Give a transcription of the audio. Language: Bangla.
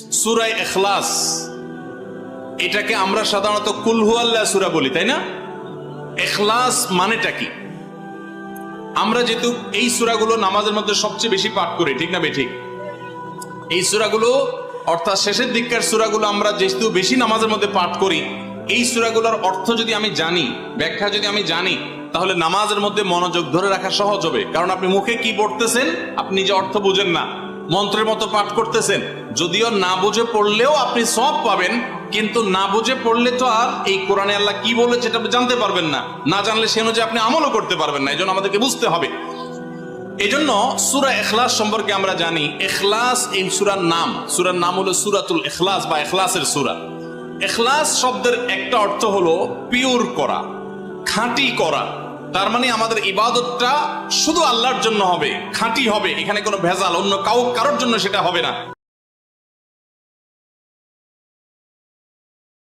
সুরায় এখলাস, এটাকে আমরা সাধারণত কুলহু আল্লাহ সুরা বলি, তাই না? এখলাস মানেটা কি? আমরা যেহেতু এই সুরাগুলো নামাজের মধ্যে সবচেয়ে বেশি পাঠ করি, ঠিক না বেঠিক এই সুরাগুলো, অর্থাৎ শেষের দিককার সুরাগুলো আমরা যেহেতু বেশি নামাজের মধ্যে পাঠ করি, এই সুরাগুলোর অর্থ যদি আমি জানি, ব্যাখ্যা যদি আমি জানি, তাহলে নামাজের মধ্যে মনোযোগ ধরে রাখা সহজ হবে। কারণ আপনি মুখে কি পড়তেছেন, আপনি যে অর্থ বুঝেন না। মন্ত্রের মতো পাঠ করতেছেন। যদিও না বুঝে পড়লেও আপনি সব পাবেন, কিন্তু না বুঝে পড়লে তো আর এই কোরআনে আল্লাহ কি বলেছে সেটা জানতে পারবেন না। না জানলে সে অনুযায়ী আপনি আমলও করতে পারবেন না, এই জন্য আমাদেরকে বুঝতে হবে। এই জন্য সুরা এখলাস সম্পর্কে আমরা জানি এখলাস এই সুরার নাম সুরার নাম হলো সুরাতুল এখলাস বা এখলাসের সুরা। এখলাস শব্দের একটা অর্থ হলো পিওর করা, খাঁটি করা। তার মানে আমাদের ইবাদতটা শুধু আল্লাহর জন্য হবে, খাঁটি হবে, এখানে কোনো ভেজাল, অন্য কাউ কারোর জন্য সেটা হবে না।